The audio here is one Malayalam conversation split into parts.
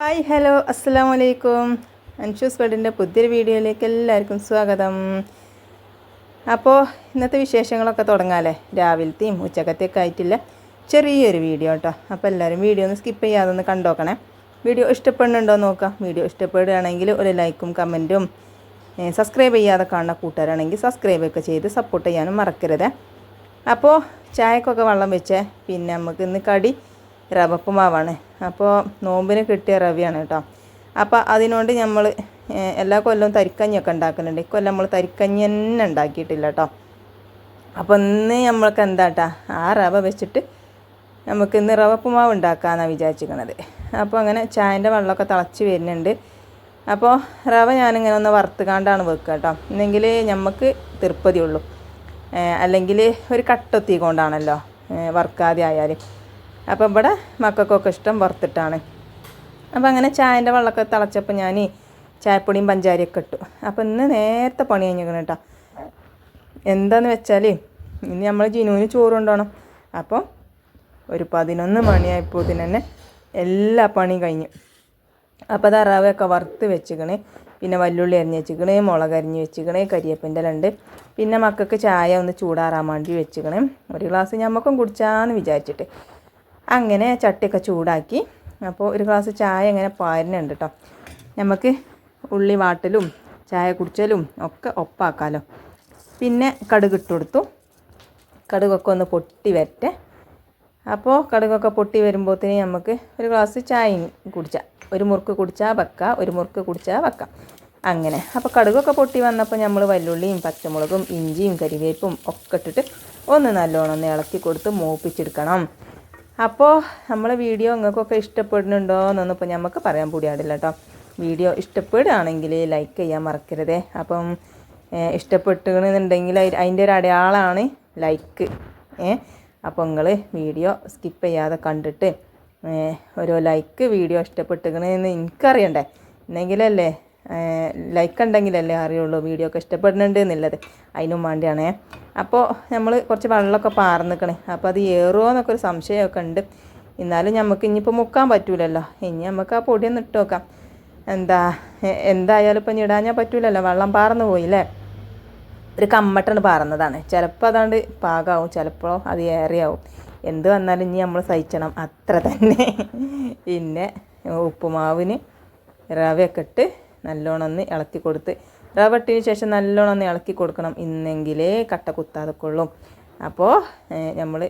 ഹായ് ഹലോ അസ്സാം വലൈക്കും അൻഷൂസ് വേൾഡിന്റെ പുതിയൊരു വീഡിയോയിലേക്ക് എല്ലാവർക്കും സ്വാഗതം. അപ്പോൾ ഇന്നത്തെ വിശേഷങ്ങളൊക്കെ തുടങ്ങാമല്ലേ രാവിലത്തെയും ഉച്ചക്കത്തെയൊക്കെ ആയിട്ടില്ല. ചെറിയൊരു വീഡിയോ കേട്ടോ അപ്പോൾ എല്ലാവരും വീഡിയോ ഒന്ന് സ്കിപ്പ് ചെയ്യാതെ ഒന്ന് കണ്ടോക്കണേ. വീഡിയോ ഇഷ്ടപ്പെടുന്നുണ്ടോ നോക്കാം. വീഡിയോ ഇഷ്ടപ്പെടുകയാണെങ്കിൽ ഒരു ലൈക്കും കമന്റും സബ്സ്ക്രൈബ് ചെയ്യാതെ കാണുന്ന കൂട്ടുകാരാണെങ്കിൽ സബ്സ്ക്രൈബ് ഒക്കെ ചെയ്ത് സപ്പോർട്ട് ചെയ്യാനും മറക്കരുത്. അപ്പോൾ ചായക്കൊക്കെ വെള്ളം വെച്ചേ. പിന്നെ നമുക്ക് ഇന്ന് കടി റവപ്പുമാവാണ്. അപ്പോൾ നോമ്പിന് കിട്ടിയ റവിയാണ് കേട്ടോ അപ്പോൾ അതിനോണ്ട് നമ്മൾ എല്ലാ കൊല്ലവും തരിക്കഞ്ഞൊക്കെ ഉണ്ടാക്കുന്നുണ്ട്. ഇക്കൊല്ലം നമ്മൾ തരിക്കഞ്ഞി തന്നെ ഉണ്ടാക്കിയിട്ടില്ല കേട്ടോ അപ്പോൾ ഇന്ന് നമ്മൾക്ക് എന്താട്ടാ ആ റവ വെച്ചിട്ട് നമുക്ക് ഇന്ന് റവപ്പുമാവ് ഉണ്ടാക്കാമെന്നാണ് വിചാരിച്ചിരിക്കണത് അപ്പോൾ അങ്ങനെ ചായന്റെ വെള്ളമൊക്കെ തിളച്ച് വരുന്നുണ്ട്. അപ്പോൾ റവ ഞാനിങ്ങനെ ഒന്ന് വറുത്തുകാണ്ടാണ് വെക്കുക കേട്ടോ എന്നെങ്കിൽ നമുക്ക് തിരുപ്പതി ഉള്ളൂ അല്ലെങ്കിൽ ഒരു കട്ടൊത്തി കൊണ്ടാണല്ലോ വറുക്കാതെ ആയാലും. അപ്പോൾ ഇവിടെ മക്കൾക്കൊക്കെ ഇഷ്ടം വറുത്തിട്ടാണ്. അപ്പോൾ അങ്ങനെ ചായന്റെ വെള്ളമൊക്കെ തിളച്ചപ്പോൾ ഞാൻ ചായപ്പൊടിയും പഞ്ചാരിയൊക്കെ ഇട്ടു. അപ്പോൾ ഇന്ന് നേരത്തെ പണി കഴിഞ്ഞിരിക്കണം കേട്ടോ. എന്താന്ന് വെച്ചാൽ ഇനി നമ്മൾ ജിനുവിന് ചോറ് കൊണ്ടുപോകണം. അപ്പോൾ ഒരു പതിനൊന്ന് മണിയായപ്പോൾ തന്നെ എല്ലാ പണിയും കഴിഞ്ഞു. അപ്പോൾ അത് അറാവൊക്കെ വറുത്ത് വെച്ചിക്കണ്. പിന്നെ വല്ലുള്ളി അരിഞ്ഞ് വെച്ചിക്കണ് മുളക് അരിഞ്ഞ് വെച്ചിക്കണ് കരിയപ്പിന്റെ ഉണ്ട് പിന്നെ മക്കൾക്ക് ചായ ഒന്ന് ചൂടാറാൻ വേണ്ടി വെച്ചിക്കണേ. ഒരു ഗ്ലാസ് ഞമ്മക്കും കുടിച്ചാന്ന് വിചാരിച്ചിട്ട്. അങ്ങനെ ചട്ടിയൊക്കെ ചൂടാക്കി. അപ്പോൾ ഒരു ഗ്ലാസ് ചായ ഇങ്ങനെ പാരുന്നുണ്ട് കേട്ടോ നമുക്ക് ഉള്ളി വാട്ടലും ചായ കുടിച്ചലും ഒക്കെ ഒപ്പാക്കാമല്ലോ പിന്നെ കടുക് ഇട്ട് കൊടുത്തു. കടുകൊക്കെ ഒന്ന് പൊട്ടി വരട്ടെ. അപ്പോൾ കടുകൊക്കെ പൊട്ടി വരുമ്പോഴത്തേന് നമുക്ക് ഒരു ഗ്ലാസ് ചായയും കുടിച്ചാൽ ഒരു മുറുക്ക് കുടിച്ചാൽ വെക്കാം ഒരു മുറുക്ക് കുടിച്ചാൽ വെക്കാം. അങ്ങനെ. അപ്പോൾ കടുകൊക്കെ പൊട്ടി വന്നപ്പോൾ നമ്മൾ വല്ലുള്ളിയും പച്ചമുളകും ഇഞ്ചിയും കരിവേപ്പും ഒക്കെ ഇട്ടിട്ട് ഒന്ന് നല്ലോണം ഒന്ന് ഇളക്കി കൊടുത്ത് മൂപ്പിച്ചെടുക്കണം. അപ്പോൾ നമ്മളെ വീഡിയോ നിങ്ങൾക്കൊക്കെ ഇഷ്ടപ്പെടുന്നുണ്ടോ എന്നൊന്നിപ്പോൾ നമുക്ക് പറയാൻ കൂടിയാടില്ല കേട്ടോ വീഡിയോ ഇഷ്ടപ്പെടുകയാണെങ്കിൽ ലൈക്ക് ചെയ്യാൻ മറക്കരുതേ. അപ്പം ഇഷ്ടപ്പെട്ടുകണെന്നുണ്ടെങ്കിൽ അതിന്റെ ഒരു അടയാളമാണ് ലൈക്ക് ഏ അപ്പോൾ നിങ്ങൾ വീഡിയോ സ്കിപ്പ് ചെയ്യാതെ കണ്ടിട്ട് ഓരോ ലൈക്ക് വീഡിയോ ഇഷ്ടപ്പെട്ടുകണെന്ന് എനിക്കറിയണ്ടേ എന്നെങ്കിലല്ലേ ലൈക്ക് ഉണ്ടെങ്കിലല്ലേ അറിയുള്ളൂ വീഡിയോ ഒക്കെ ഇഷ്ടപ്പെടുന്നുണ്ട് എന്നുള്ളത്. അതിനും വേണ്ടിയാണേ. അപ്പോൾ നമ്മൾ കുറച്ച് വെള്ളമൊക്കെ പാർന്നിക്കണേ. അപ്പോൾ അത് ഏറുമോ എന്നൊക്കെ ഒരു സംശയമൊക്കെ ഉണ്ട്. എന്നാലും നമുക്ക് ഇനിയിപ്പോൾ മുക്കാൻ പറ്റൂലല്ലോ. ഇനി നമുക്ക് ആ പൊടിയൊന്ന് ഇട്ട് നോക്കാം. എന്താ എന്തായാലും ഇപ്പം ഇടാഞ്ഞാൽ പറ്റൂലല്ലോ. വെള്ളം പാർന്ന് പോയില്ലേ? ഒരു കമ്മട്ടാണ് പാർന്നതാണ്. ചിലപ്പോൾ അതാണ്ട് പാകാവും. ചിലപ്പോൾ അത് ഏറെയാവും. എന്ത് വന്നാലും ഇനി നമ്മൾ സഹിക്കണം അത്ര തന്നെ. പിന്നെ ഉപ്പുമാവിന് റവയൊക്കെ ഇട്ട് നല്ലോണം ഒന്ന് ഇളക്കി കൊടുത്ത് റവ ഇട്ടതിന് ശേഷം നല്ലോണം ഒന്ന് ഇളക്കി കൊടുക്കണം. ഇന്നെങ്കിലേ കട്ട കുത്താതെ കൊള്ളും അപ്പോൾ നമ്മൾ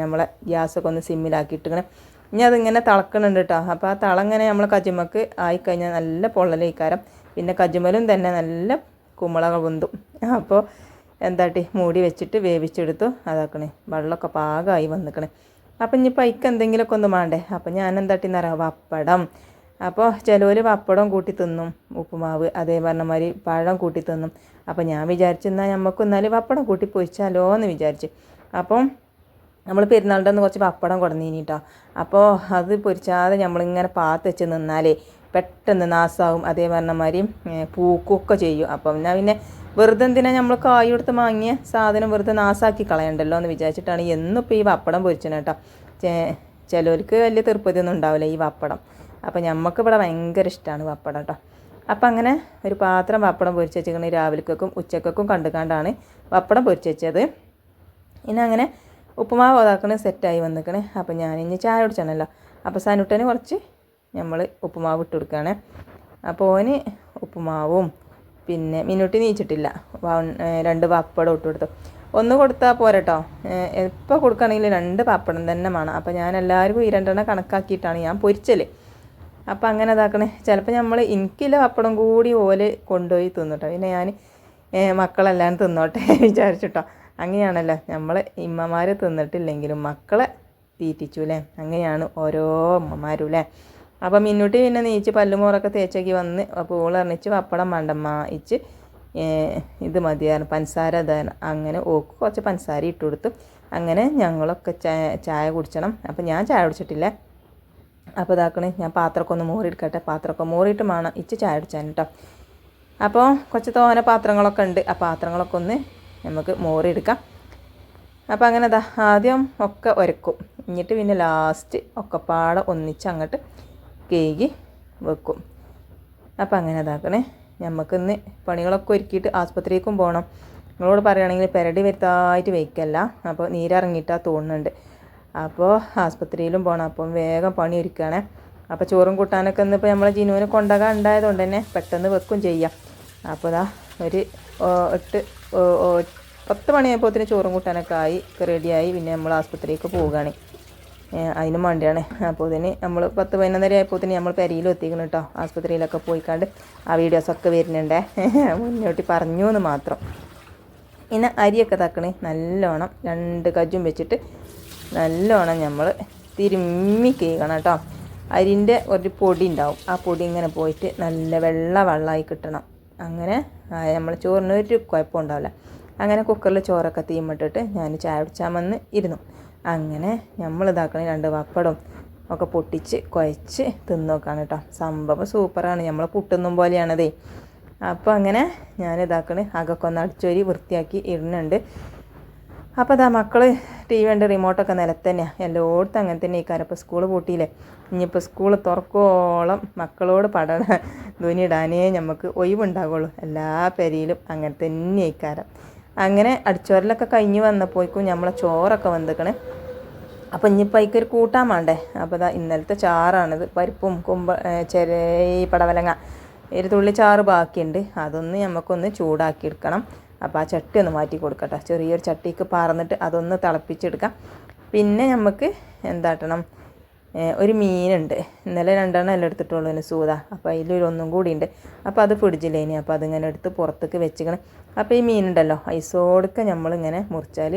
നമ്മളെ ഗ്യാസൊക്കെ ഒന്ന് സിമ്മിലാക്കിയിട്ടിങ്ങനെ. ഇനി അതിങ്ങനെ തിളക്കണുണ്ട് കേട്ടോ അപ്പോൾ ആ തിളങ്ങനെ നമ്മൾ കജുമക്ക് ആയിക്കഴിഞ്ഞാൽ നല്ല പൊള്ളലേക്കാരം. പിന്നെ കജുമലും തന്നെ നല്ല കുമ്പളകൾ പൊന്തും. അപ്പോൾ എന്താട്ടി മൂടി വെച്ചിട്ട് വേവിച്ചെടുത്തു. അതാക്കണേ വെള്ളമൊക്കെ പാകമായി വന്നിക്കണേ. അപ്പം ഇനിയിപ്പോൾ അതിക്ക് എന്തെങ്കിലുമൊക്കെ ഒന്ന് വേണ്ടേ അപ്പം ഞാൻ എന്താട്ടി എന്നറിയാം പപ്പടം അപ്പോൾ ചിലവർ പപ്പടം കൂട്ടി തിന്നും ഉപ്പുമാവ് അതേ പറഞ്ഞ മാതിരി പഴം കൂട്ടി തിന്നും. അപ്പോൾ ഞാൻ വിചാരിച്ചു എന്നാൽ നമുക്ക് എന്നാലും പപ്പടം കൂട്ടി പൊയിച്ചാലോ എന്ന് വിചാരിച്ച്. അപ്പം നമ്മൾ പെരുന്നാളിന്റെ കുറച്ച് പപ്പടം കൊടുന്നീനി അപ്പോൾ അത് പൊരിച്ചാതെ നമ്മളിങ്ങനെ പാത്ത് വെച്ച് നിന്നാലേ പെട്ടെന്ന് നാസാവും. അതേ പറഞ്ഞ മാതിരി പൂക്കൊക്കെ ചെയ്യും. അപ്പം ഞാൻ പിന്നെ വെറുതെ എന്തിനാ നമ്മൾ കായ് കൊടുത്ത് വാങ്ങിയ സാധനം വെറുതെ നാസാക്കി കളയണ്ടല്ലോ എന്ന് വിചാരിച്ചിട്ടാണ് എന്നും ഇപ്പോൾ ഈ പപ്പടം പൊരിച്ചത് കേട്ടോ ചിലവർക്ക് വലിയ തീർപ്പതിയൊന്നും ഉണ്ടാവില്ല ഈ പപ്പടം. അപ്പോൾ നമുക്ക് ഇവിടെ ഭയങ്കര ഇഷ്ടമാണ് പപ്പടം കേട്ടോ അപ്പം അങ്ങനെ ഒരു പാത്രം പപ്പടം പൊരിച്ച് വെച്ചിരിക്കണ രാവിലേക്കും ഉച്ചക്കൊക്കെ കണ്ടുകാണ്ടാണ് പപ്പടം പൊരിച്ച് വെച്ചത്. ഇനി അങ്ങനെ ഉപ്പുമാവ് അതാക്കണ സെറ്റായി വന്നിക്കണേ. അപ്പം ഞാൻ ഇനി ചായ കുടിച്ചാണല്ലോ. അപ്പോൾ സനുട്ടന് കുറച്ച് നമ്മൾ ഉപ്പുമാവ് ഇട്ട് കൊടുക്കുകയാണ് അപ്പോൾ ഓന് ഉപ്പുമാവും. പിന്നെ മിനുട്ടി നീച്ചിട്ടില്ല. രണ്ട് പപ്പടം ഇട്ട് കൊടുത്തു. ഒന്ന് കൊടുത്താൽ പോരട്ടോ എപ്പോൾ കൊടുക്കുകയാണെങ്കിൽ രണ്ട് പപ്പടം തന്നെ വേണം. അപ്പോൾ ഞാൻ എല്ലാവർക്കും ഈ രണ്ടെണ്ണം കണക്കാക്കിയിട്ടാണ് ഞാൻ പൊരിച്ചൽ. അപ്പം അങ്ങനെ ഇതാക്കണേ. ചിലപ്പോൾ നമ്മൾ എനിക്കില്ല പപ്പടം കൂടി ഓൽ കൊണ്ടുപോയി തിന്നിട്ടോ. പിന്നെ ഞാൻ മക്കളെല്ലാം തിന്നോട്ടെ വിചാരിച്ചിട്ടോ. അങ്ങനെയാണല്ലോ. നമ്മൾ ഇമ്മമാർ തിന്നിട്ടില്ലെങ്കിലും മക്കളെ തീറ്റിച്ചു അല്ലേ അങ്ങനെയാണ് ഓരോ അമ്മമാരും അല്ലേ അപ്പം മിന്നൂട്ടി പിന്നെ നീച്ച് പല്ലുമോറൊക്കെ തേച്ചേക്ക് വന്ന് അപ്പോൾ ഓൾ അറിഞ്ഞിച്ച് പപ്പടം മണ്ടമ്മ ഇച്ച് ഇത് മതിയായിരുന്നു. പഞ്ചസാര അങ്ങനെ ഓക്ക് കുറച്ച് പഞ്ചസാര ഇട്ട് കൊടുത്തു അങ്ങനെ ഞങ്ങളൊക്കെ ചായ കുടിച്ചണം. അപ്പം ഞാൻ ചായ കുടിച്ചിട്ടില്ല. അപ്പോൾ ഇതാക്കണേ ഞാൻ പാത്രമൊക്കെ ഒന്ന് മോറിയെടുക്കട്ടെ. പാത്രമൊക്കെ മോറിയിട്ട് വേണം ഇച്ച് ചായ അടിച്ചാൻ കേട്ടോ അപ്പോൾ കുറച്ച് തോന പാത്രങ്ങളൊക്കെ ഉണ്ട്. ആ പാത്രങ്ങളൊക്കെ ഒന്ന് നമുക്ക് മോറിയെടുക്കാം. അപ്പോൾ അങ്ങനെ അതാ ആദ്യം ഒക്കെ ഉരക്കും എന്നിട്ട് പിന്നെ ലാസ്റ്റ് ഒക്കെ പാടെ ഒന്നിച്ച് അങ്ങോട്ട് കേകി വെക്കും. അപ്പോൾ അങ്ങനെ ഇതാക്കണേ. നമുക്കിന്ന് പണികളൊക്കെ ഒരുക്കിയിട്ട് ആസ്പത്രിക്കും പോകണം നിങ്ങളോട് പറയുകയാണെങ്കിൽ പെരടി വരുത്തായിട്ട് വയ്ക്കല്ല അപ്പോൾ നീരിറങ്ങിയിട്ടാണ് തോന്നുന്നുണ്ട് അപ്പോൾ ആസ്പത്രിയിലും പോകണം അപ്പം വേഗം പണി ഒരുക്കുകയാണേ അപ്പോൾ ചോറും കൂട്ടാനൊക്കെ ഇന്നിപ്പോൾ നമ്മളെ ജിനുവിന് ഉണ്ടായത് ഉണ്ടായതുകൊണ്ട് തന്നെ പെട്ടെന്ന് വെക്കും ചെയ്യാം. അപ്പോൾ ഇതാ ഒരു എട്ട് പത്ത് മണിയായപ്പോഴത്തേന് ചോറും കൂട്ടാനൊക്കെ ആയി റെഡിയായി. പിന്നെ നമ്മൾ ആസ്പത്രിക്ക് പോവുകയാണ്. അതിനും വേണ്ടിയാണ്. അപ്പോൾ ഇതിന് നമ്മൾ പത്ത് പതിനൊന്നര ആയപ്പോഴത്തേന് നമ്മൾ പെരയിലും എത്തിക്കണം കേട്ടോ. ആസ്പത്രിയിലൊക്കെ പോയിക്കാണ്ട് ആ വീഡിയോസൊക്കെ വരുന്നുണ്ടേ. മുന്നോട്ട് പറഞ്ഞു എന്ന് മാത്രം. പിന്നെ അരിയൊക്കെ തക്കണേ നല്ലോണം രണ്ട് കജ്ജും വെച്ചിട്ട് നല്ലോണം നമ്മൾ തിരുമ്മി കേൾക്കണം കേട്ടോ. അരിന്റെ ഒരു പൊടി ഉണ്ടാവും. ആ പൊടി ഇങ്ങനെ പോയിട്ട് നല്ല വെള്ള വെള്ളമായി കിട്ടണം. അങ്ങനെ നമ്മൾ ചോറിന് ഒരു കുഴപ്പം ഉണ്ടാവില്ല. അങ്ങനെ കുക്കറിൽ ചോറൊക്കെ തീമിട്ടിട്ട് ഞാൻ ചായ കുടിച്ചാൽ വന്ന് ഇരുന്നു. അങ്ങനെ നമ്മൾ ഇതാക്കണ രണ്ട് പപ്പടം ഒക്കെ പൊട്ടിച്ച് കുഴച്ച് തിന്നോക്കാണ് കേട്ടോ. സംഭവം സൂപ്പറാണ്. നമ്മൾ പുട്ടുന്നും പോലെയാണതേ. അപ്പോൾ അങ്ങനെ ഞാൻ ഇതാക്കണ്. അകൊക്കെ ഒന്ന് അടിച്ചൊരി വൃത്തിയാക്കി ഇടുന്നുണ്ട്. അപ്പോൾ അതാ മക്കൾ ടി വി ഉണ്ട് റിമോട്ടൊക്കെ നിലത്ത് തന്നെയാണ് എല്ലായിടത്തും അങ്ങനെ തന്നെ ഇക്കാരം ഇപ്പോൾ സ്കൂൾ പൂട്ടിയില്ലേ? ഇനിയിപ്പോൾ സ്കൂൾ തുറക്കോളം മക്കളോട് പഠന ധ്വനി ഇടാനേ നമുക്ക് ഒഴിവുണ്ടാകുള്ളൂ എല്ലാ പെരിയിലും അങ്ങനെ തന്നെ ഇക്കാരം അങ്ങനെ അടിച്ചോരലൊക്കെ കഴിഞ്ഞ് വന്നപ്പോയിക്കും നമ്മളെ ചോറൊക്കെ വന്നിക്കണേ അപ്പോൾ ഇനിയിപ്പോൾ അതിക്കൊരു കൂട്ടാൻ വേണ്ടേ അപ്പോൾ ഇതാ ഇന്നലത്തെ ചാറാണിത്. പരിപ്പും കുമ്പ ചെറിയ പടവലങ്ങ. ഒരു തുള്ളി ചാറ് ബാക്കിയുണ്ട്. അതൊന്ന് നമുക്കൊന്ന് ചൂടാക്കി എടുക്കണം അപ്പോൾ ആ ചട്ടി ഒന്ന് മാറ്റി കൊടുക്കട്ടെ. ചെറിയൊരു ചട്ടിക്ക് പാർന്നിട്ട് അതൊന്ന് തിളപ്പിച്ചെടുക്കാം. പിന്നെ നമുക്ക് എന്താട്ടണം? ഒരു മീനുണ്ട്. ഇന്നലെ രണ്ടെണ്ണം എല്ലാം എടുത്തിട്ടുള്ളൂ ഇതിന് സൂത. അപ്പോൾ അതിലൊരു ഒന്നും കൂടി ഉണ്ട്. അപ്പോൾ അത് ഫ്രിഡ്ജിലേനി അപ്പോൾ അതിങ്ങനെ എടുത്ത് പുറത്തേക്ക് വെച്ചിക്കണം. അപ്പോൾ ഈ മീനുണ്ടല്ലോ ഐസോടൊക്കെ നമ്മളിങ്ങനെ മുറിച്ചാൽ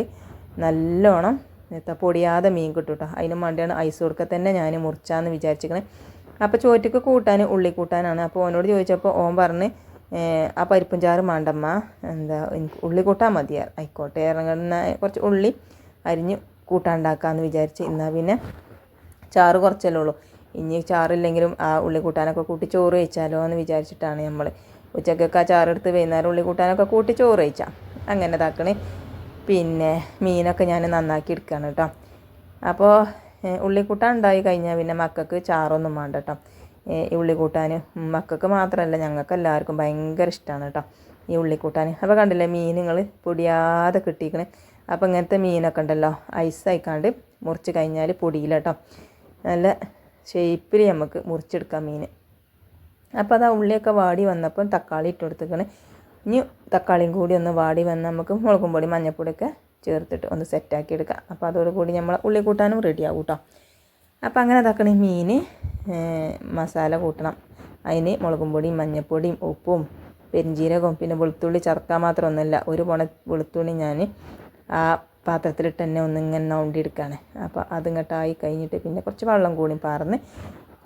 നല്ലോണം പൊടിയാതെ മീൻ കിട്ടും കേട്ടോ. അതിന് വേണ്ടിയാണ് ഐസ് കൊടുക്കുക തന്നെ ഞാൻ മുറിച്ചാന്ന് വിചാരിച്ചിരിക്കണേ അപ്പോൾ ചോറ്റക്ക് കൂട്ടാൻ ഉള്ളി കൂട്ടാനാണ്. അപ്പോൾ ഓനോട് ചോദിച്ചപ്പോൾ ഓൻ പറഞ്ഞ് ആ പരിപ്പും ചാറ് മാണ്ടമ്മ. എന്താ ഉള്ളി കൂട്ടാൻ മതിയാ. ആയിക്കോട്ടെ. ഇറങ്ങുന്ന കുറച്ച് ഉള്ളി അരിഞ്ഞ് കൂട്ടാണ്ടാക്കാമെന്ന് വിചാരിച്ച് എന്നാൽ പിന്നെ ചാറ് കുറച്ചല്ലേ ഉള്ളൂ. ഇനി ചാറില്ലെങ്കിലും ആ ഉള്ളി കൂട്ടാനൊക്കെ കൂട്ടി ചോറ് കഴിച്ചാലോ എന്ന് വിചാരിച്ചിട്ടാണ് നമ്മൾ ഉച്ചക്കൊക്കെ ആ ചാറെടുത്ത് വൈകുന്നേരം ഉള്ളി കൂട്ടാനൊക്കെ കൂട്ടി ചോറ് കഴിച്ചാൽ അങ്ങനെ ഇതാക്കണേ. പിന്നെ മീനൊക്കെ ഞാൻ നന്നാക്കി എടുക്കുകയാണ് കേട്ടോ. അപ്പോൾ ഉള്ളിക്കൂട്ടാൻ ഉണ്ടായി കഴിഞ്ഞാൽ പിന്നെ മക്കൾക്ക് ചാറൊന്നും വേണ്ട കേട്ടോ. ഈ ഉള്ളിക്കൂട്ടാൻ മക്കൾക്ക് മാത്രമല്ല ഞങ്ങൾക്ക് എല്ലാവർക്കും ഭയങ്കര ഇഷ്ടമാണ് കേട്ടോ ഈ ഉള്ളിക്കൂട്ടാൻ അപ്പോൾ കണ്ടില്ലേ മീനുകൾ പൊടിയാതെ കിട്ടിയിരിക്കണേ അപ്പോൾ ഇങ്ങനത്തെ മീനൊക്കെ ഉണ്ടല്ലോ ഐസ് ആയിക്കാണ്ട് മുറിച്ച് കഴിഞ്ഞാൽ പൊടിയില്ല കേട്ടോ നല്ല ഷേപ്പിൽ നമുക്ക് മുറിച്ചെടുക്കാം മീൻ അപ്പോൾ അത് ആ ഉള്ളിയൊക്കെ വാടി വന്നപ്പം തക്കാളി ഇട്ട് കൊടുത്തേക്കണേ. ഇനി തക്കാളിയും കൂടി ഒന്ന് വാടി വന്ന് നമുക്ക് മുളകും പൊടി മഞ്ഞൾപ്പൊടിയൊക്കെ ചേർത്തിട്ട് ഒന്ന് സെറ്റാക്കി എടുക്കാം. അപ്പോൾ അതോടുകൂടി നമ്മൾ ഉള്ളി കൂട്ടാനും റെഡിയാവും കേട്ടോ അപ്പോൾ അങ്ങനെ ഇതാക്കണ മീൻ മസാല കൂട്ടണം. അതിന് മുളകും പൊടിയും മഞ്ഞൾപ്പൊടിയും ഉപ്പും പെരിഞ്ജീരകവും പിന്നെ വെളുത്തുള്ളി ചർക്കാൻ മാത്രം മാത്രമൊന്നുമില്ല ഒരു പൊണ വെളുത്തുള്ളി ഞാൻ ആ പാത്രത്തിലിട്ട് തന്നെ ഒന്ന് ഇങ്ങനെ എടുക്കുകയാണ് അപ്പോൾ അതിങ്ങോട്ടായി കഴിഞ്ഞിട്ട് പിന്നെ കുറച്ച് വെള്ളം കൂടി പാർന്ന്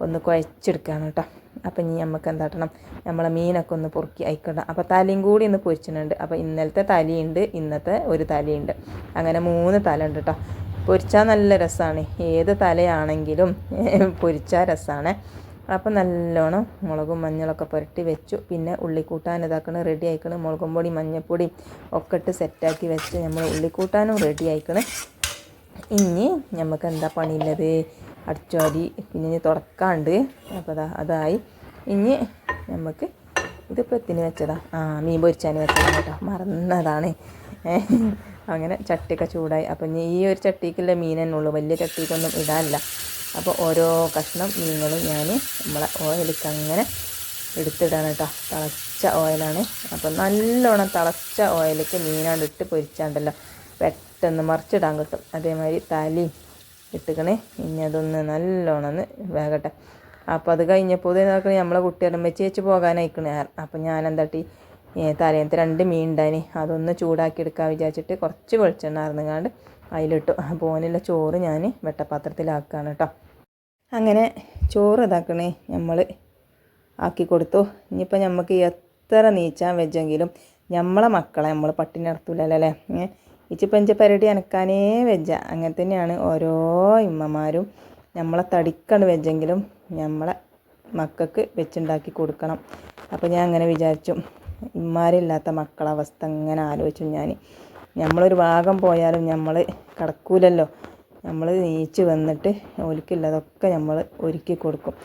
ഒന്ന് കുഴച്ചെടുക്കുകയാണ് കേട്ടോ. അപ്പം ഇനി നമുക്ക് എന്താട്ടണം നമ്മളെ മീനൊക്കെ ഒന്ന് പൊറുക്കി അയക്കണം അപ്പോൾ തലയും കൂടി ഒന്ന് പൊരിച്ചിട്ടുണ്ട്. അപ്പോൾ ഇന്നലത്തെ തലയുണ്ട് ഇന്നത്തെ ഒരു തലയുണ്ട്. അങ്ങനെ മൂന്ന് തല ഉണ്ട് കേട്ടോ. പൊരിച്ചാൽ നല്ല രസമാണ് ഏത് തലയാണെങ്കിലും പൊരിച്ചാൽ രസമാണ് അപ്പം നല്ലോണം മുളകും മഞ്ഞളൊക്കെ പുരട്ടി വെച്ചു. പിന്നെ ഉള്ളിക്കൂട്ടാൻ ഇതാക്കണം റെഡി ആയിക്കണം. മുളകും പൊടി മഞ്ഞൾപ്പൊടി ഒക്കെ ഇട്ട് സെറ്റാക്കി വെച്ച് നമ്മൾ ഉള്ളിക്കൂട്ടാനും റെഡി ആയിക്കണം. ഇനി നമുക്ക് എന്താ പണിയുള്ളത് അടിച്ചോടി പിന്നെ ഇനി തുടക്കാണ്ട്. അപ്പോൾ അതാ അതായി. ഇനി നമുക്ക് ഇതിപ്പോൾ എത്തിന് വെച്ചതാ? ആ മീൻ പൊരിച്ചാൻ വെച്ചതാണ് കേട്ടോ. മറന്നതാണ്. അങ്ങനെ ചട്ടിയൊക്കെ ചൂടായി. അപ്പം ഇനി ഈ ഒരു ചട്ടിക്കുള്ള മീൻ തന്നെ ഉള്ളൂ. വലിയ ചട്ടിക്കൊന്നും ഇടാനില്ല. അപ്പോൾ ഓരോ കഷ്ണം മീനുകളും ഞാൻ നമ്മളെ ഓയിലേക്ക് അങ്ങനെ എടുത്തിടാണ് കേട്ടോ തിളച്ച ഓയിലാണ്. അപ്പം നല്ലോണം തിളച്ച ഓയിലേക്ക് മീനാണ്ട് ഇട്ട് പൊരിച്ചാണ്ടല്ലോ. പെട്ടെന്ന് മറിച്ചിടാൻ കിട്ടും. അതേമാതിരി തലയും ഇട്ടുക്കണേ. ഇനി അതൊന്ന് നല്ലോണം ഒന്ന് വേകട്ടെ. അപ്പോൾ അത് കഴിഞ്ഞപ്പോൾ നമ്മളെ കുട്ടികളും വെച്ച് വെച്ച് പോകാനായിക്കണേ. അപ്പം ഞാൻ എന്താട്ടി തലേന്നത്തെ രണ്ട് മീൻ ഉണ്ടായിന് അതൊന്ന് ചൂടാക്കി എടുക്കാൻ വിചാരിച്ചിട്ട് കുറച്ച് വെളിച്ചെണ്ണ അറിഞ്ഞാണ്ട് അതിലിട്ടു. അപ്പോൾ ഓനുള്ള ചോറ് ഞാൻ വെട്ടപാത്രത്തിലാക്കുകയാണ് കേട്ടോ അങ്ങനെ ചോറ് ഇതാക്കണേ നമ്മൾ ആക്കി കൊടുത്തു. ഇനിയിപ്പോൾ നമുക്ക് എത്ര നീച്ചാൻ വെച്ചെങ്കിലും നമ്മളെ മക്കളെ നമ്മൾ പട്ടിണി നടത്തൂലല്ലോ? അല്ലേ ഇച്ചിപ്പം ഇഞ്ച പരിപാടി അനക്കാനേ വെച്ച അങ്ങനെ തന്നെയാണ് ഓരോ ഇമ്മമാരും നമ്മളെ തടിക്കണ്ട് വെച്ചെങ്കിലും നമ്മളെ മക്കൾക്ക് വെച്ചുണ്ടാക്കി കൊടുക്കണം. അപ്പോൾ ഞാൻ അങ്ങനെ വിചാരിച്ചു. ഇമ്മാരില്ലാത്ത മക്കളെ അവസ്ഥ എങ്ങനെ ആലോചിച്ചു ഞാൻ നമ്മളൊരു ഭാഗം പോയാലും നമ്മൾ കിടക്കൂലല്ലോ. നമ്മൾ നീച്ച് വന്നിട്ട് ഓലിക്കുള്ളതൊക്കെ നമ്മൾ ഒരുക്കി കൊടുക്കും.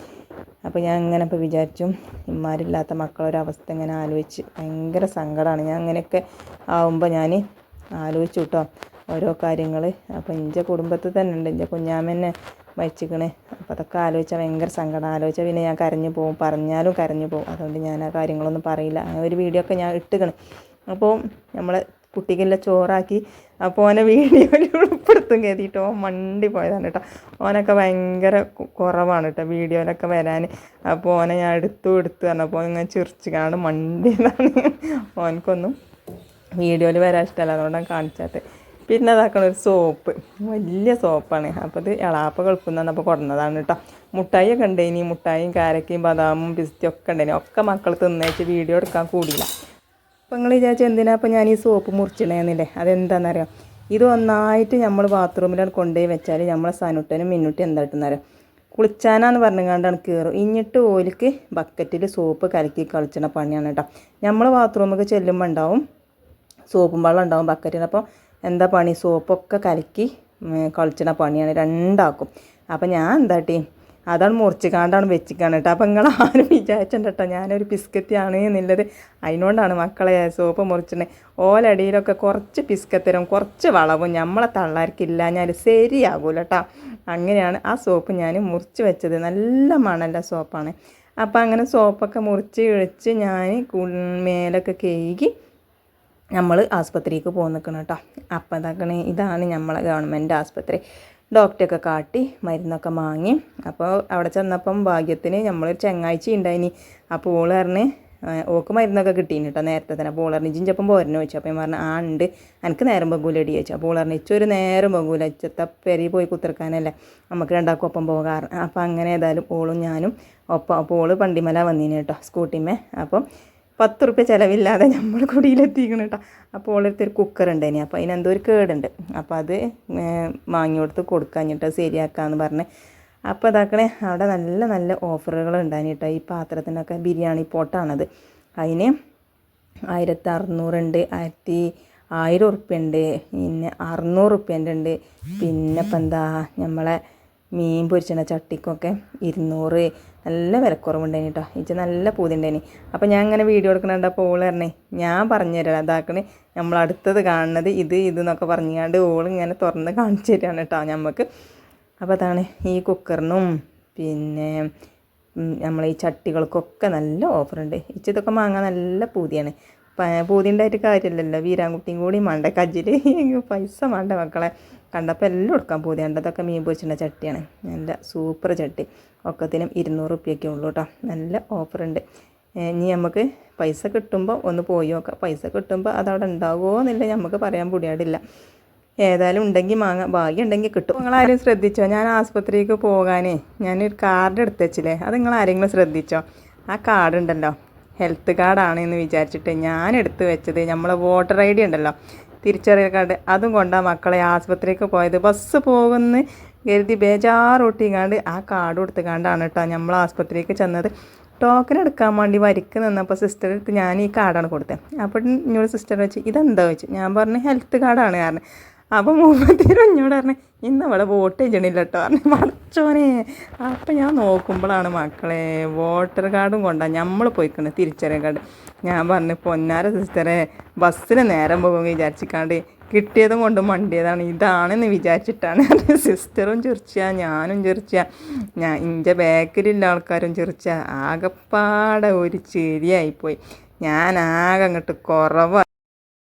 അപ്പോൾ ഞാൻ അങ്ങനെ ഇപ്പോൾ വിചാരിച്ചു ഇമ്മാരില്ലാത്ത മക്കളൊരവസ്ഥ ഇങ്ങനെ ആലോചിച്ച് ഭയങ്കര സങ്കടമാണ് ഞാൻ അങ്ങനെയൊക്കെ ആവുമ്പോൾ ഞാൻ ആലോചിച്ചു കേട്ടോ ഓരോ കാര്യങ്ങൾ അപ്പോൾ എന്റെ കുടുംബത്തിൽ തന്നെ ഉണ്ട്. എന്റെ കുഞ്ഞാമ്മനെ മരിച്ചിക്കണേ അപ്പോൾ അതൊക്കെ ആലോചിച്ചാൽ ഭയങ്കര സങ്കടം. ആലോചിച്ചാൽ പിന്നെ ഞാൻ കരഞ്ഞു പോകും പറഞ്ഞാലും കരഞ്ഞു പോകും അതുകൊണ്ട് ഞാൻ ആ കാര്യങ്ങളൊന്നും പറയില്ല. അങ്ങനെ ഒരു വീഡിയോ ഒക്കെ ഞാൻ ഇട്ടുകണ് അപ്പോൾ നമ്മളെ കുട്ടിക്കെല്ലാം ചോറാക്കി അപ്പോൾ ഓനെ വീഡിയോയിൽ ഉൾപ്പെടുത്തും കരുതിയിട്ട് ഓൻ മണ്ടി പോയതാണ് കേട്ടോ ഓനൊക്കെ ഭയങ്കര കുറവാണ് കേട്ടോ വീഡിയോയിലൊക്കെ വരാൻ അപ്പോൾ ഓനെ ഞാൻ എടുത്തു എടുത്തു പറഞ്ഞപ്പോൾ ഇങ്ങനെ ചിരിച്ച് കാണും മണ്ടിയതാണ് ഓനക്കൊന്നും വീഡിയോയിൽ വരാൻ ഇഷ്ടമല്ല. അതുകൊണ്ടാണ് കാണിച്ചാത്ത. പിന്നെ അതാക്കണ ഒരു സോപ്പ്. വലിയ സോപ്പാണ്. അപ്പോൾ ഇത് എളാപ്പ കളിക്കുന്ന അപ്പോൾ കൊടുന്നതാണ് കേട്ടോ മുട്ടായി ഒക്കെ ഉണ്ടായിനി മുട്ടായും കാരക്കയും ബദാമും പിസ്തയും ഒക്കെ ഉണ്ടായിനി ഒക്കെ മക്കൾ തിന്നേച്ച് വീഡിയോ എടുക്കാൻ കൂടിയില്ല. അപ്പോൾ നിങ്ങൾ വിചാരിച്ച എന്തിനാ അപ്പോൾ ഞാൻ ഈ സോപ്പ് മുറിച്ചിടേന്നില്ലേ അതെന്താണെന്നറിയാം ഇത് ഒന്നായിട്ട് നമ്മൾ ബാത്റൂമിലാണ് കൊണ്ടുപോയി വെച്ചാൽ നമ്മളെ സനുട്ടനും മിന്നുട്ടും എന്തായിട്ടെന്നറിയാം കുളിച്ചാനാന്ന് പറഞ്ഞുകൊണ്ടാണ് കയറും ഇഞ്ഞിട്ട് ഓലിക്ക് ബക്കറ്റിൽ സോപ്പ് കലക്കി കളിച്ചണ പണിയാണ് കേട്ടോ നമ്മൾ ബാത്റൂമൊക്കെ ചെല്ലുമ്പോൾ ഉണ്ടാവും സോപ്പും വെള്ളം ഉണ്ടാവും ബക്കറ്റിൽ അപ്പോൾ എന്താ പണി? സോപ്പൊക്കെ കലക്കി കളിച്ചണ പണിയാണ്. രണ്ടാക്കും. അപ്പം ഞാൻ എന്താട്ടി? അതാണ് മുറിച്ചിക്കാണ്ടാണ് വെച്ചിക്കാണ് കേട്ടോ അപ്പം നിങ്ങൾ ആരും വിചാരിച്ചിട്ടുണ്ട് കേട്ടോ ഞാനൊരു ബിസ്ക്കറ്റാണ് എന്നുള്ളത്. അതിനോണ്ടാണ് മക്കളെ സോപ്പ് മുറിച്ചിട്ട് ഓലടിയിലൊക്കെ കുറച്ച് പിസ്കത്തരും കുറച്ച് വളവും നമ്മളെ തള്ളാർക്കില്ല ഞാൻ ശരിയാകൂല കേട്ടോ അങ്ങനെയാണ് ആ സോപ്പ് ഞാൻ മുറിച്ച് വെച്ചത്. നല്ല മണല്ല സോപ്പാണ്. അപ്പം അങ്ങനെ സോപ്പൊക്കെ മുറിച്ച് ഇഴിച്ച് ഞാൻ മേലൊക്കെ കേകി നമ്മൾ ആസ്പത്രിക്ക് പോകുന്ന നിൽക്കണം കേട്ടോ അപ്പം ഇതാക്കണേ ഇതാണ് നമ്മളെ ഗവൺമെന്റ് ആസ്പത്രി. ഡോക്ടറൊക്കെ കാട്ടി മരുന്നൊക്കെ വാങ്ങി. അപ്പോൾ അവിടെ ചെന്നപ്പം ഭാഗ്യത്തിന് നമ്മളൊരു ചങ്ങാഴ്ച ഉണ്ടായിനി അപ്പോൾ പറഞ്ഞ് ഓക്ക് മരുന്നൊക്കെ കിട്ടീന് കേട്ടോ നേരത്തെ തന്നെ. അപ്പോൾ ഓളറിന് പറഞ്ഞു പോരനെ ചോദിച്ചു. അപ്പോൾ ഞാൻ പറഞ്ഞു ആ ഉണ്ട് എനിക്ക് നേരം ബഗൂലടി ചോദിച്ചു. അപ്പോൾ ഓളറിന് ഇച്ചൊരു നേരം ബഗൂല ഇച്ചത്തെ പെരി പോയി കുത്തിർക്കാനല്ലേ നമുക്ക് രണ്ടാൾക്കും ഒപ്പം പോകാറ് അപ്പം അങ്ങനെ ഏതായാലും ഓളും ഞാനും ഒപ്പം അപ്പോൾ ഓൾ പണ്ടിമല വന്നീന് കേട്ടോ സ്കൂട്ടിമേ അപ്പം പത്ത് റുപ്യ ചിലവില്ലാതെ നമ്മൾ കുടിയിലെത്തിക്കണം കേട്ടോ അപ്പോൾ ഓളടുത്ത് ഒരു കുക്കർ ഉണ്ടായിനി അപ്പോൾ അതിനെന്തോ ഒരു കേടുണ്ട്. അപ്പോൾ അത് വാങ്ങി കൊടുത്ത് കൊടുക്കാഞ്ഞിട്ട് ശരിയാക്കാമെന്ന് പറഞ്ഞ്. അപ്പോൾ അതാക്കണേ അവിടെ നല്ല നല്ല ഓഫറുകൾ ഉണ്ടായിന് കേട്ടോ ഈ പാത്രത്തിനൊക്കെ ബിരിയാണി പോട്ടാണത്. അതിന് ആയിരത്തി അറുന്നൂറുണ്ട് ആയിരത്തി ആയിരം ഉറുപ്പ്യുണ്ട് പിന്നെ അറുന്നൂറ് ഉറുപ്പ്യന്റെ ഉണ്ട് പിന്നെ ഇപ്പം എന്താ നമ്മളെ മീൻ പൊരിച്ചണ ചട്ടിക്കൊക്കെ ഇരുന്നൂറ് നല്ല വിലക്കുറവുണ്ടായിന് കേട്ടോ ഇച്ച നല്ല പൂതിണ്ടേനി അപ്പോൾ ഞാൻ ഇങ്ങനെ വീഡിയോ എടുക്കണുണ്ട്. അപ്പോൾ ഓൾ പറഞ്ഞേ ഞാൻ പറഞ്ഞു തരാം അതാക്കണേ നമ്മൾ അടുത്തത് കാണുന്നത് ഇത് ഇത് എന്നൊക്കെ പറഞ്ഞുകൊണ്ട് ഓൾ ഇങ്ങനെ തുറന്ന് കാണിച്ചു തരാണ് കേട്ടോ നമുക്ക് അപ്പോൾ അതാണ് ഈ കുക്കറിനും പിന്നെ നമ്മൾ ഈ ചട്ടികൾക്കൊക്കെ നല്ല ഓഫറുണ്ട് ഇച്ചിതൊക്കെ വാങ്ങാൻ നല്ല പൂതിയാണ്. പൂതി ഉണ്ടായിട്ട് കാര്യമില്ലല്ലോ. വീരാൻകുട്ടിയും കൂടി വേണ്ട കജ്ജിൽ പൈസ മണ്ട മക്കളെ. കണ്ടപ്പോൾ എല്ലാം എടുക്കാൻ പൂതി. കണ്ടതൊക്കെ മീൻ പൊരിച്ചിന്റെ ചട്ടിയാണ്. നല്ല സൂപ്പർ ചട്ടി. ഒക്കത്തിനും ഇരുന്നൂറ് റുപ്യൊക്കെ ഉള്ളൂ കേട്ടോ നല്ല ഓഫറുണ്ട്. ഇനി നമുക്ക് പൈസ കിട്ടുമ്പോൾ ഒന്ന് പോയി നോക്കാം. പൈസ കിട്ടുമ്പോൾ അതവിടെ ഉണ്ടാകുമോ എന്നില്ല നമുക്ക് പറയാൻ പൊടിയാടില്ല. ഏതായാലും ഉണ്ടെങ്കിൽ മാങ്ങ ഭാഗ്യം ഉണ്ടെങ്കിൽ കിട്ടും. നിങ്ങളാരും ശ്രദ്ധിച്ചോ? ഞാൻ ആസ്പത്രിക്ക് പോകാനേ. ഞാനൊരു കാർഡ് എടുത്ത് വെച്ചില്ലേ? അത് നിങ്ങൾ ആരെങ്കിലും ശ്രദ്ധിച്ചോ? ആ കാർഡ് ഉണ്ടല്ലോ. ഹെൽത്ത് കാർഡാണ് എന്ന് വിചാരിച്ചിട്ട് ഞാൻ എടുത്ത് വെച്ചത് നമ്മൾ വോട്ടർ ഐ ഡി ഉണ്ടല്ലോ തിരിച്ചറിയൽ കാർഡ്. അതും കൊണ്ടാ മക്കളെ ആസ്പത്രിക്ക് പോയത്. ബസ് പോകുന്ന കരുതി ബേജാറൂട്ടിക്കാണ്ട് ആ കാർഡ് കൊടുത്തുകാണ്ടാണ് കേട്ടോ നമ്മൾ ആസ്പത്രിക്ക് ചെന്നത്. ടോക്കൺ എടുക്കാൻ വേണ്ടി വരിക്ക് നിന്നപ്പോൾ സിസ്റ്റർ എടുത്ത് ഞാൻ ഈ കാർഡാണ് കൊടുത്തത് അപ്പോൾ എന്നോട് സിസ്റ്റർ വെച്ച് ഇതെന്താ? വെച്ച് ഞാൻ പറഞ്ഞു ഹെൽത്ത് കാർഡാണ് കാരണം അപ്പോൾ മൂപ്പത്തിരും എന്നോട് പറഞ്ഞു ഇന്ന് അവിടെ വോട്ട് ചെയ്യണില്ല കേട്ടോ പറഞ്ഞു മറച്ചോനെ. അപ്പം ഞാൻ നോക്കുമ്പോഴാണ് മക്കളെ വോട്ടർ കാർഡും കൊണ്ടാണ് നമ്മൾ പോയിക്കണ് തിരിച്ചറിയാൻ കാർഡ്. ഞാൻ പറഞ്ഞു പൊന്നാര സിസ്റ്ററെ ബസ്സിന് നേരം പോകും വിചാരിച്ചിക്കാണ്ട് കിട്ടിയതും കൊണ്ട് മണ്ടിയതാണ് ഇതാണെന്ന് വിചാരിച്ചിട്ടാണ് സിസ്റ്ററും ചിരിച്ച ഞാനും ചിരിച്ച ഞാൻ ഇന്റെ ബാക്കിലുള്ള ആൾക്കാരും ചിരിച്ച ആകെപ്പാടെ ഒരു ചെരിയായിപ്പോയി. ഞാൻ ആകെ അങ്ങോട്ട് കുറവാണ്